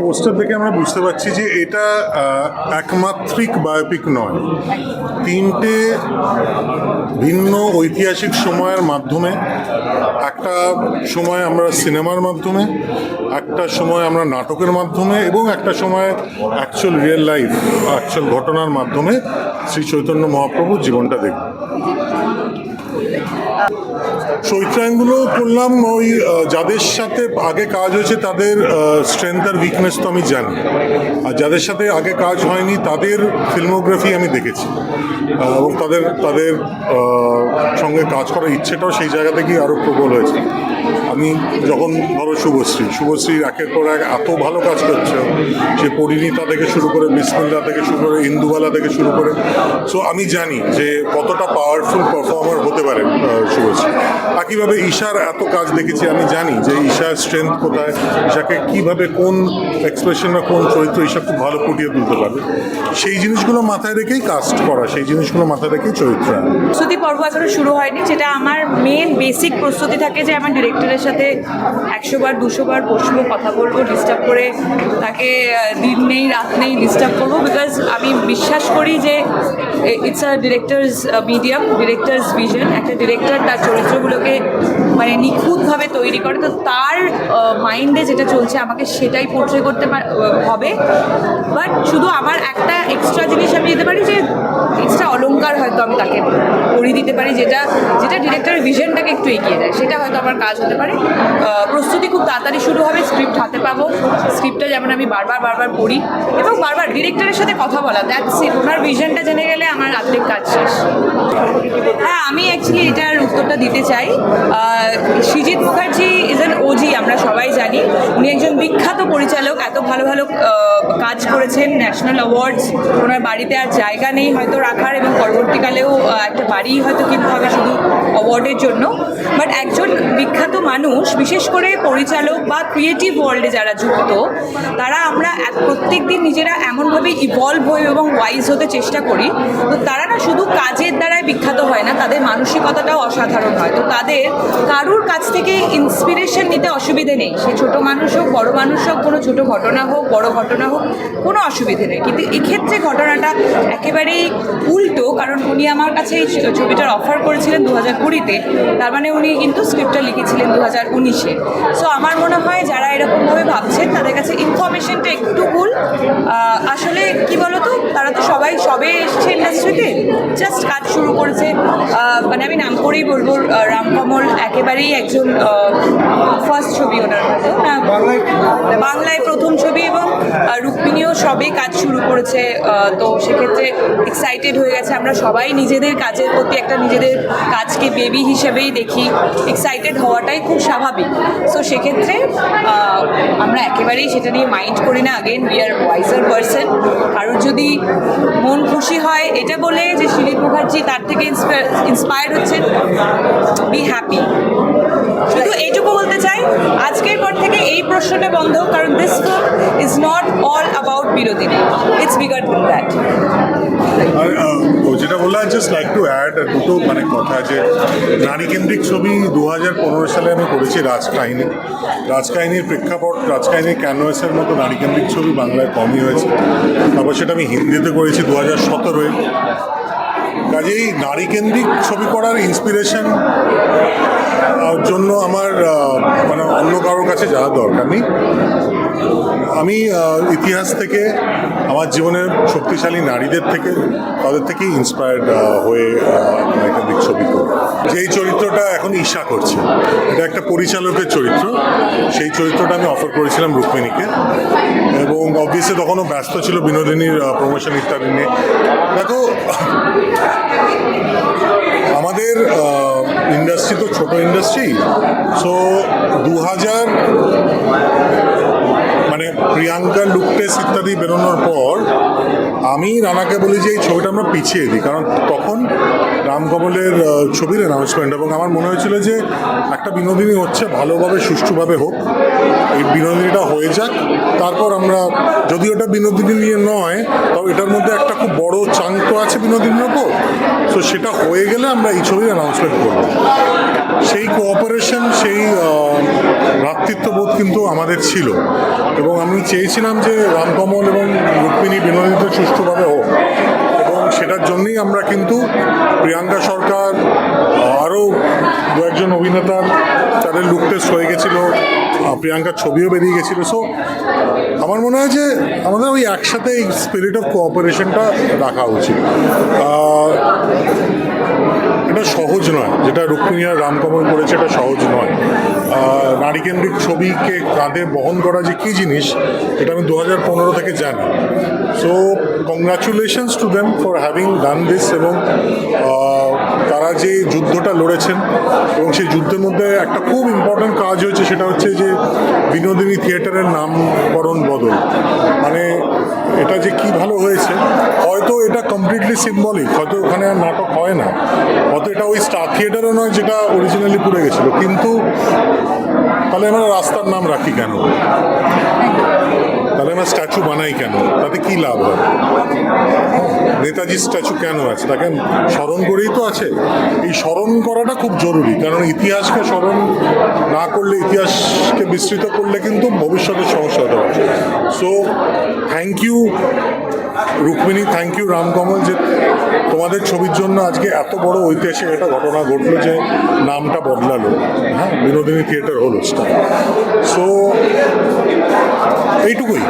Poster দেখে আমরা বুঝতে পারছি যে এটা একমাত্রিক বায়োপিক নয়। তিনটে ভিন্ন ঐতিহাসিক সময়ের মাধ্যমে, একটা সময় আমরা সিনেমার মাধ্যমে, একটা সময় আমরা নাটকের মাধ্যমে এবং একটা সময় অ্যাকচুয়াল রিয়েল লাইফ অ্যাকচুয়াল ঘটনার মাধ্যমে শ্রী চৈতন্য মহাপ্রভুর জীবনটা দেখব চরিত্রায়নগুলো করলাম, ওই যাদের সাথে আগে কাজ হয়েছে তাদের স্ট্রেংথ আর উইকনেস তো আমি জানি। আর যাদের সাথে আগে কাজ হয়নি তাদের ফিল্মোগ্রাফি আমি দেখেছি। এবং তাদের তাদের সঙ্গে কাজ করার ইচ্ছেটাও সেই জায়গা থেকেই আরও প্রবল হয়েছে। আমি যখন ধরো শুভশ্রী শুভশ্রী একের পর এক এত ভালো কাজ করছে, সে পরিণীতা থেকে শুরু করে বিসমিল্লা থেকে শুরু করে ইন্দুবালা থেকে শুরু করে সো আমি জানি যে কতটা পাওয়ারফুল পারফর্মার হতে পারে শুভশ্রী। একইভাবে ঈশার এত কাজ দেখেছি আমি জানি যে ঈশার স্ট্রেংথ কোথায়, ঈশাকে কীভাবে কোন এক্সপ্রেশন বা কোন চরিত্র ঈশা খুব ভালো ফুটিয়ে তুলতে পারবে, সেই জিনিসগুলো মাথায় রেখেই কাস্ট করা, সেই জিনিসগুলো মাথায় রেখেই চরিত্র। প্রস্তুতি পর্ব এখনও শুরু হয়নি, যেটা আমার মেন বেসিক প্রস্তুতি থাকে যে আমার ডিরেক্টরের সাথে একশো বার, দুশো বার বসবো, কথা বলব ডিস্টার্ব করে তাকে দিন নেই, রাত নেই ডিস্টার্ব করব বিকজ আমি বিশ্বাস করি যে it's a director's medium director's vision একটা ডিরেক্টর তার চরিত্রগুলোকে মানে নিখুঁতভাবে তৈরি করে। তো তার মাইন্ডে যেটা চলছে, আমাকে সেটাই পোর্ট্রে করতে হবে। বাট শুধু আমার একটা এক্সট্রা জিনিস আমি দিতে পারি যে এক্সট্রা অলংকার হয়তো আমি তাকে পরিয়ে দিতে পারি, যেটা যেটা ডিরেক্টরের ভিশনটাকে একটু এগিয়ে দেয়। সেটা হয়তো আমার কাজ হতে পারে। প্রস্তুতি খুব তাড়াতাড়ি শুরু হবে স্ক্রিপ্ট হাতে পাবো। স্ক্রিপ্টটা যেমন আমি বারবার বারবার পড়ি। এবং বারবার ডিরেক্টরের সাথে কথা বলা দ্যাটস ইট ওনার ভিশনটা জেনে গেলে আমার আর্ধেক কাজ শেষ। হ্যাঁ আমি অ্যাকচুয়ালি এটার উত্তরটা দিতে চাই। Srijit Mukherjee is an OG আমরা সবাই জানি। উনি একজন বিখ্যাত পরিচালক, এত ভালো ভালো কাজ করেছেন ন্যাশনাল অ্যাওয়ার্ডস ওনার বাড়িতে আর জায়গা নেই হয়তো রাখার এবং পরবর্তীকালেও একটা বাড়ি হয়তো কিনতে হবে শুধু অ্যাওয়ার্ডের জন্য। বাট একজন বিখ্যাত মানুষ, বিশেষ করে পরিচালক বা ক্রিয়েটিভ ওয়ার্ল্ডে যারা যুক্ত, তারা আমরা প্রত্যেক দিন নিজেরা এমনভাবে ইভলভ হই এবং ওয়াইজ হতে চেষ্টা করি। তো তারা না শুধু কাজের দ্বারাই বিখ্যাত হয় না তাদের মানসিকতাটাও অসাধারণ হয়। তো তাদের কারুর কাছ থেকে ইন্সপিরেশন নিতে অসুবিধে নেই। সে ছোট মানুষ হোক বড় মানুষ হোক কোনো ছোট ঘটনা হোক বড় ঘটনা হোক কোনো অসুবিধে নেই। কিন্তু এক্ষেত্রে ঘটনাটা একেবারেই উল্টো কারণ উনি আমার কাছে এই ছবিটার অফার করেছিলেন দু হাজার কুড়িতে। তার মানে উনি কিন্তু স্ক্রিপ্টটা লিখেছিলেন দু হাজার উনিশে। সো আমার মনে হয় যারা এরকমভাবে ভাবছেন তাদের কাছে ইনফরমেশনটা একটু ভুল। আসলে কি বলতো তারা তো সবাই সবে এসছে ইন্ডাস্ট্রিতে জাস্ট কাজ শুরু আহ, মানে আমি নাম করেই বলব রামকমল একেবারেই একজন ফার্স্ট ছবি ওনার হয়তো না বাংলায় প্রথম ছবি এবং রুক্মিণীও সবে কাজ শুরু করেছে তো সেক্ষেত্রে এক্সাইটেড হয়ে গেছে। আমরা সবাই নিজেদের কাজের প্রতি একটা নিজেদের কাজকে বেবি হিসেবেই দেখি। এক্সাইটেড হওয়াটাই খুব স্বাভাবিক। সো সেক্ষেত্রে আমরা একেবারেই সেটা নিয়ে মাইন্ড করি না। Again we are wiser person যদি মন খুশি হয়, এটা বলে যে শিলিপ মুখার্জি তার থেকে ইন্সপায়ার হচ্ছেন বি হ্যাপি শুধু এইটুকু বলতে চাই, আজকের পর থেকে এই প্রশ্নটা বন্ধ, কারণ this film is not all about Birodhini it's bigger than that যেটা বললাম জাস্ট লাইক টু অ্যাড দুটো মানে কথা যে নারী কেন্দ্রিক ছবি দু হাজার পনেরো সালে আমি করেছি, রাজকাহিনী। রাজকাহিনীর প্রেক্ষাপট, রাজকাহিনীর ক্যানভাসের মতো নারী কেন্দ্রিক ছবি বাংলায় কমই হয়েছে। তারপর সেটা আমি হিন্দিতে করেছি দু হাজার সতেরোয়। কাজেই নারী কেন্দ্রিক ছবি করার ইন্সপিরেশন জন্য আমার মানে অন্য কারোর কাছে যাওয়ার দরকার নেই। আমি ইতিহাস থেকে, আমার জীবনের শক্তিশালী নারীদের থেকে, তাদের থেকেই ইন্সপায়ার্ড হয়ে একাধিক ছবি যেই চরিত্রটা এখন ঈশা করছে, এটা একটা পরিচালকের চরিত্র। সেই চরিত্রটা আমি অফার করেছিলাম রুক্মিণীকে। এবং অবভিয়াসলি তখনও ব্যস্ত ছিল বিনোদিনীর প্রমোশন ইত্যাদি নিয়ে। দেখো, আমাদের ইন্ডাস্ট্রি তো ছোট ইন্ডাস্ট্রি সো দু হাজার প্রিয়াঙ্কা লুকটেস ইত্যাদি বেরোনোর পর আমি রানাকে বলি যে এই ছবিটা আমরা পিছিয়ে দিই, কারণ তখন রামকমলের ছবির অ্যানাউন্সমেন্ট এবং আমার মনে হয়েছিল যে একটা বিনোদিনী হচ্ছে ভালোভাবে, সুষ্ঠুভাবে হোক। এই বিনোদিনীটা হয়ে যাক। তারপর আমরা যদি ওটা বিনোদিনী নিয়ে নয়, তবে এটার মধ্যে একটা খুব বড় চাঙ্ক তো আছে বিনোদিনীর ওপর। তো সেটা হয়ে গেলে আমরা এই ছবির অ্যানাউন্সমেন্ট করব। সেই কোঅপারেশন সেই ভ্রাতৃত্ববোধ কিন্তু আমাদের ছিল। এবং আমি চেয়েছিলাম যে রামকমল এবং রুক্মিণী বিনোদিত সুষ্ঠুভাবে হোক। এবং সেটার জন্যই আমরা কিন্তু প্রিয়াঙ্কা সরকার আরও দু একজন অভিনেতার তাদের লুক টেস্ট হয়ে গেছিল প্রিয়াঙ্কার ছবিও বেরিয়ে গেছিল। সো আমার মনে হয় যে আমাদের ওই একসাথে এই স্পিরিট অফ কোঅপারেশনটা রাখা উচিত। এটা সহজ নয়। যেটা রুক্মিণী রামকমল করেছে, এটা সহজ নয়। নারীকেন্দ্রিক ছবিকে কাঁধে বহন করা যে কী জিনিস, এটা আমি দু হাজার পনেরো থেকে জানি। So congratulations to them for having done this এবং তারা যে যুদ্ধটা লড়েছেন এবং সেই যুদ্ধের মধ্যে একটা খুব ইম্পর্ট্যান্ট কাজ হয়েছে, সেটা হচ্ছে যে বিনোদিনী থিয়েটারের নামকরণ বদল। মানে এটা যে কি ভালো হয়েছে, হয়তো এটা কমপ্লিটলি সিম্বলিক হয়তো ওখানে আর নাটক হয় না। হয়তো এটা ওই স্টার থিয়েটারও নয় যেটা অরিজিনালি পুড়ে গেছিল। কিন্তু তাহলে আমরা রাস্তার নাম রাখি কেন? তাহলে আমরা স্ট্যাচু বানাই কেন? তাতে কি লাভ হয়? নেতাজির স্ট্যাচু কেন আছে? তাকে স্মরণ করেই তো আছে। এই স্মরণ করাটা খুব জরুরি, কারণ ইতিহাসকে স্মরণ না করলে, ইতিহাসকে বিস্তৃত করলে কিন্তু ভবিষ্যতে সমস্যা হতে পারে। So thank you Rukmini thank you Ramkamal যে তোমাদের ছবির জন্য আজকে এত বড় ঐতিহাসিক একটা ঘটনা ঘটলো যে নামটা বদলালো। হ্যাঁ বিনোদিনী থিয়েটার হলো সো এইটুকুই।